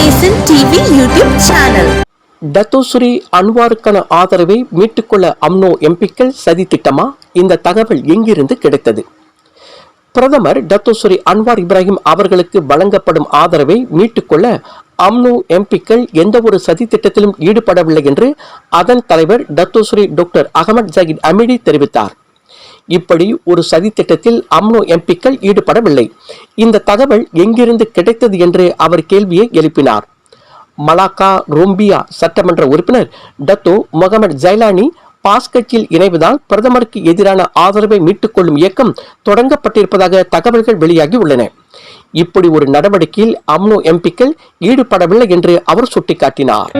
Nesan TV YouTube channel. Datuk Seri அன்வாருக்கான ஆதரவை மீட்டுக்கொள்ள UMNO எம்பிக்கள் சதி திட்டமா? இந்த தகவல் எங்கிருந்து கிடைத்தது? பிரதமர் டத்தோஸ்ரீ அன்வார் இப்ராஹிம் அவர்களுக்கு வழங்கப்படும் ஆதரவை மீட்டுக்கொள்ள அம்னோ எம்பிக்கள் எந்த ஒரு சதி திட்டத்திலும் ஈடுபடவில்லை என்று அதன் தலைவர் Datuk Seri doctor Ahmad Zahid Hamidi தெரிவித்தார். இப்படி ஒரு சதி திட்டத்தில் அம்னோ எம்பிக்கள் ஈடுபடவில்லை. இந்த தகவல் எங்கிருந்து கிடைத்தது என்று அவர் கேள்வியை எழுப்பினார். மலாக்கா ரோம்பியா சட்டமன்ற உறுப்பினர் டத்தோ முகமது ஜைலானி பாஸ் கட்சியில் இணைவதால் பிரதமருக்கு எதிரான ஆதரவை மீட்டுக்கொள்ளும் இயக்கம் தொடங்கப்பட்டிருப்பதாக தகவல்கள் வெளியாகி உள்ளன இப்படி ஒரு நடவடிக்கையில் அம்னோ எம்பிக்கள் ஈடுபடவில்லை என்று அவர் சுட்டிக்காட்டினார்.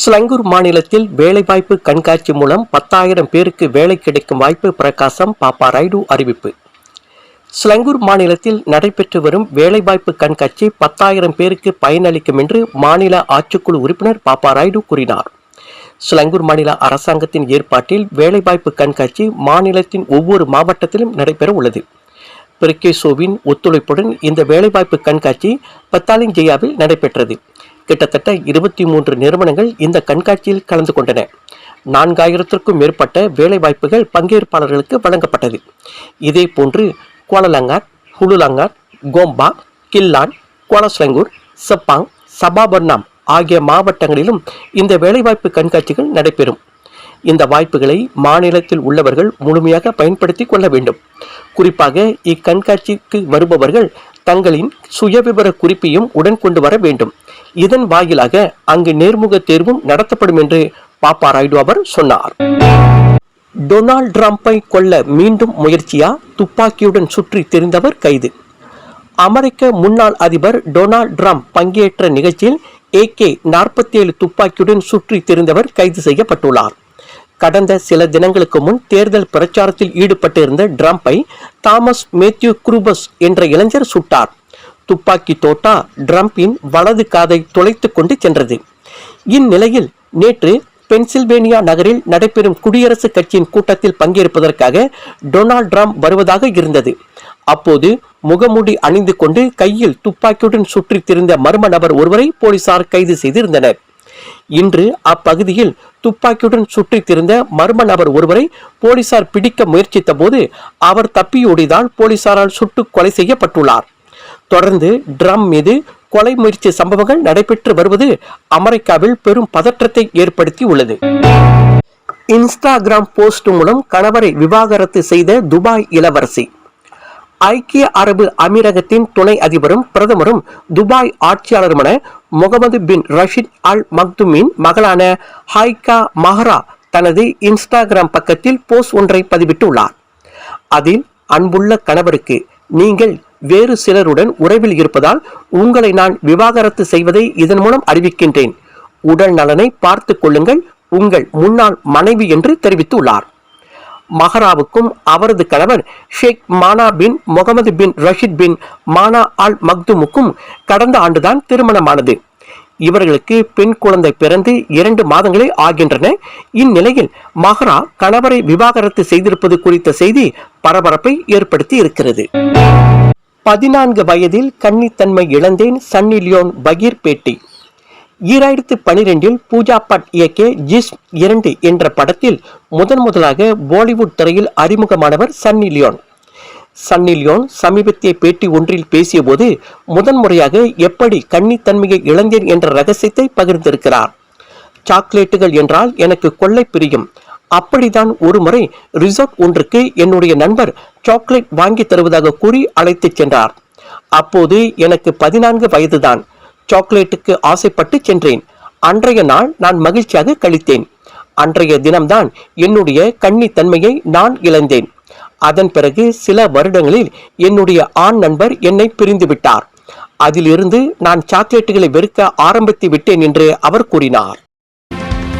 ஸ்லங்கூர் மாநிலத்தில் வேலைவாய்ப்பு கண்காட்சி மூலம் பத்தாயிரம் பேருக்கு வேலை கிடைக்கும் வாய்ப்பு பிரகாசம் பாப்பா ராய்டு அறிவிப்பு. ஸ்லங்கூர் மாநிலத்தில் நடைபெற்று வரும் வேலைவாய்ப்பு கண்காட்சி பத்தாயிரம் பேருக்கு பயனளிக்கும் என்று மாநில ஆட்சிக்குழு உறுப்பினர் பாப்பா ராய்டு கூறினார். ஸ்லங்கூர் மாநில அரசாங்கத்தின் ஏற்பாட்டில் வேலைவாய்ப்பு கண்காட்சி மாநிலத்தின் ஒவ்வொரு மாவட்டத்திலும் நடைபெற உள்ளது. பிரிகேசோவின் ஒத்துழைப்புடன் இந்த வேலைவாய்ப்பு கண்காட்சி பத்தாலிஞ்செயாவில் நடைபெற்றது. கிட்டத்தட்ட இருபத்தி மூன்று நிறுவனங்கள் இந்த கண்காட்சியில் கலந்து கொண்டன. நான்காயிரத்திற்கும் மேற்பட்ட வேலைவாய்ப்புகள் பங்கேற்பாளர்களுக்கு வழங்கப்பட்டது. இதே போன்று கோலலங்கார் ஹுலுலங்கார் கோம்பா கில்லான் கோலஸ்லங்கூர் செப்பாங் சபாபர்னாம் ஆகிய மாவட்டங்களிலும் இந்த வேலைவாய்ப்பு கண்காட்சிகள் நடைபெறும். இந்த வாய்ப்புகளை மாநிலத்தில் உள்ளவர்கள் முழுமையாக பயன்படுத்திக் கொள்ள வேண்டும். குறிப்பாக இக்கண்காட்சிக்கு வருபவர்கள் தங்களின் சுயவிவர குறிப்பையும் உடன் கொண்டு வர வேண்டும். இதன் வாயிலாக அங்கு நேர்முக தேர்வும் நடத்தப்படும் என்று பாப்பா ராய்டு அவர் சொன்னார். டொனால்ட் ட்ரம்ப்பை கொல்ல மீண்டும் முயற்சியா? துப்பாக்கியுடன் சுற்றி தெரிந்தவர் கைது. அமெரிக்க முன்னாள் அதிபர் டொனால்ட் ட்ரம்ப் பங்கேற்ற நிகழ்ச்சியில் ஏகே நாற்பத்தி ஏழு துப்பாக்கியுடன் சுற்றி தெரிந்தவர் கைது செய்யப்பட்டுள்ளார். கடந்த சில தினங்களுக்கு முன் தேர்தல் பிரச்சாரத்தில் ஈடுபட்டிருந்த ட்ரம்பை தாமஸ் மேத்யூ குரூபஸ் என்ற இளைஞர் சுட்டார். துப்பாக்கி தோட்டா ட்ரம்பின் வலது காதை துளைத்துக் கொண்டு சென்றது. இந்நிலையில் நேற்று பென்சில்வேனியா நகரில் நடைபெறும் குடியரசுக் கட்சியின் கூட்டத்தில் பங்கேற்பதற்காக டொனால்ட் ட்ரம்ப் வருவதாக இருந்தது. அப்போது முகமூடி அணிந்து கொண்டு கையில் துப்பாக்கியுடன் சுற்றித் திரிந்த மர்ம நபர் ஒருவரை போலீசார் கைது செய்திருந்தனர். இன்று அப்பகுதியில் துப்பாக்கியுடன் சுற்றித் திரிந்த மர்ம நபர் ஒருவரை போலீசார் பிடிக்க முயற்சித்த போது அவர் தப்பியோடிதான் போலீசாரால் சுட்டுக் கொலை செய்யப்பட்டுள்ளார். தொடர்ந்து ட்ரம் மீது கொலை முயற்சி சம்பவங்கள் நடைபெற்று வருவது அமெரிக்காவில் பெரும் பதற்றத்தை ஏற்படுத்தி உள்ளது இன்ஸ்டாகிராம் போஸ்ட் மூலம் கணவரை விவாகரத்து செய்த துபாய் இளவரசி. ஐக்கிய அரபு அமீரகத்தின் துணை அதிபரும் பிரதமரும் துபாய் ஆட்சியாளருமான முகமது பின் ரஷீத் அல் மக்துமின் மகளான ஹைகா மஹ்ரா தனது இன்ஸ்டாகிராம் பக்கத்தில் போஸ்ட் ஒன்றை பதிவிட்டுள்ளார். அதில் அன்புள்ள கணவருக்கு நீங்கள் வேறு சிலருடன் உறவில் இருப்பதால் உங்களை நான் விவாகரத்து செய்வதை இதன் மூலம் அறிவிக்கின்றேன். உடல் நலனை பார்த்துக் கொள்ளுங்கள் உங்கள் முன்னாள் மனைவி என்று தெரிவித்துள்ளார். மஹராவுக்கும் அவரது கணவர் ஷேக் மானா பின் முகமது பின் ரஷீத் பின் மானா அல் மக்துமுக்கும் கடந்த ஆண்டுதான் திருமணமானது. இவர்களுக்கு பெண் குழந்தை பிறந்து இரண்டு மாதங்களே ஆகின்றன. இந்நிலையில் மஹரா கணவரை விவாகரத்து செய்திருப்பது குறித்த செய்தி பரபரப்பை ஏற்படுத்தி இருக்கிறது. பதினான்கு வயதில் கன்னித்தன்மை இழந்தேன் சன்னி லியோன் பகீர் பேட்டி ஈராயிரத்து பனிரெண்டில் பூஜா பட் இயக்கிய ஜிஸ் இரண்டு என்ற படத்தில் முதன் முதலாக பாலிவுட் திரையில் அறிமுகமானவர் சன்னி லியோன். சன்னி லியோன் சமீபத்திய பேட்டி ஒன்றில் பேசியபோது முதன்முறையாக எப்படி கன்னித்தன்மையை இழந்தேன் என்ற ரகசியத்தை பகிர்ந்திருக்கிறார். சாக்லேட்டுகள் என்றால் எனக்கு கொள்ளை பிரியும். அப்படிதான் ஒரு முறை ரிசார்ட் ஒன்றுக்கு என்னுடைய நண்பர் சாக்லேட் வாங்கி தருவதாக கூறி அழைத்துச் சென்றார். அப்போது எனக்கு பதினான்கு வயதுதான். சாக்லேட்டுக்கு ஆசைப்பட்டு சென்றேன். அன்றைய நாள் நான் மகிழ்ச்சியாக கழித்தேன். அன்றைய தினம்தான் என்னுடைய கன்னித்தன்மையை நான் இழந்தேன். அதன் பிறகு சில வருடங்களில் என்னுடைய ஆண் நண்பர் என்னை பிரிந்துவிட்டார் அதிலிருந்து நான் சாக்லேட்டுகளை வெறுக்க ஆரம்பித்து விட்டேன் என்று அவர் கூறினார்.